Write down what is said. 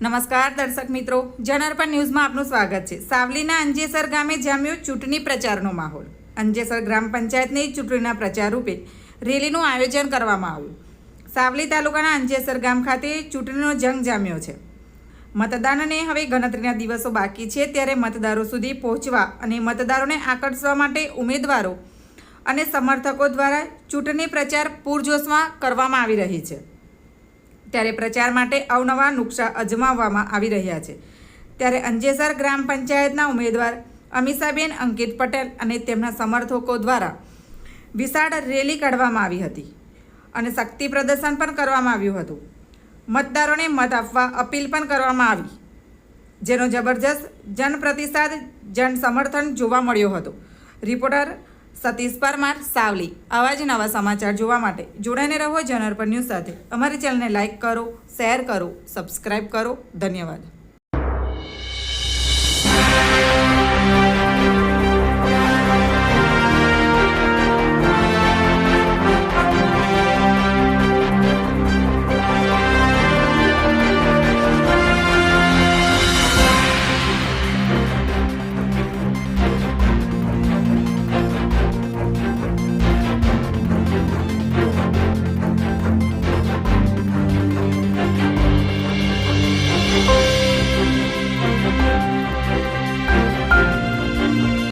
નમસ્કાર દર્શક મિત્રો જનઅર્પણ ન્યૂઝમાં આપનું સ્વાગત છે. સાવલીના અંજેસર ગામે જામ્યો ચૂંટણી પ્રચારનો માહોલ. અંજેસર ગ્રામ પંચાયતની ચૂંટણીના પ્રચાર રૂપે રેલીનું આયોજન કરવામાં આવ્યું. સાવલી તાલુકાના અંજેસર ગામ ખાતે ચૂંટણીનો જંગ જામ્યો છે. મતદાનને હવે ગણતરીના દિવસો બાકી છે, ત્યારે મતદારો સુધી પહોંચવા અને મતદારોને આકર્ષવા માટે ઉમેદવારો અને સમર્થકો દ્વારા ચૂંટણી પ્રચાર પૂરજોશમાં કરવામાં આવી રહી છે. ત્યારે પ્રચાર માટે અવનવા નુકસા અજમાવવામાં આવી રહ્યા છે. ત્યારે અંજેસર ગ્રામ પંચાયતના ઉમેદવાર અમિષાબેન અંકિત પટેલ અને તેમના સમર્થકો દ્વારા વિશાળ રેલી કાઢવામાં આવી હતી અને શક્તિ પ્રદર્શન પણ કરવામાં આવ્યું હતું. મતદારોને મત આપવા અપીલ પણ કરવામાં આવી, જેનો જબરજસ્ત જનપ્રતિસાદ જન સમર્થન જોવા મળ્યો હતો. રિપોર્ટર સતીશ પરમાર, સાવલી. આવા જ નવા સમાચાર જોવા માટે જોડાઈને રહો જનરપર ન્યૂઝ સાથે. અમારી ચેનલને લાઇક કરો, શેર કરો, સબસ્ક્રાઇબ કરો. ધન્યવાદ.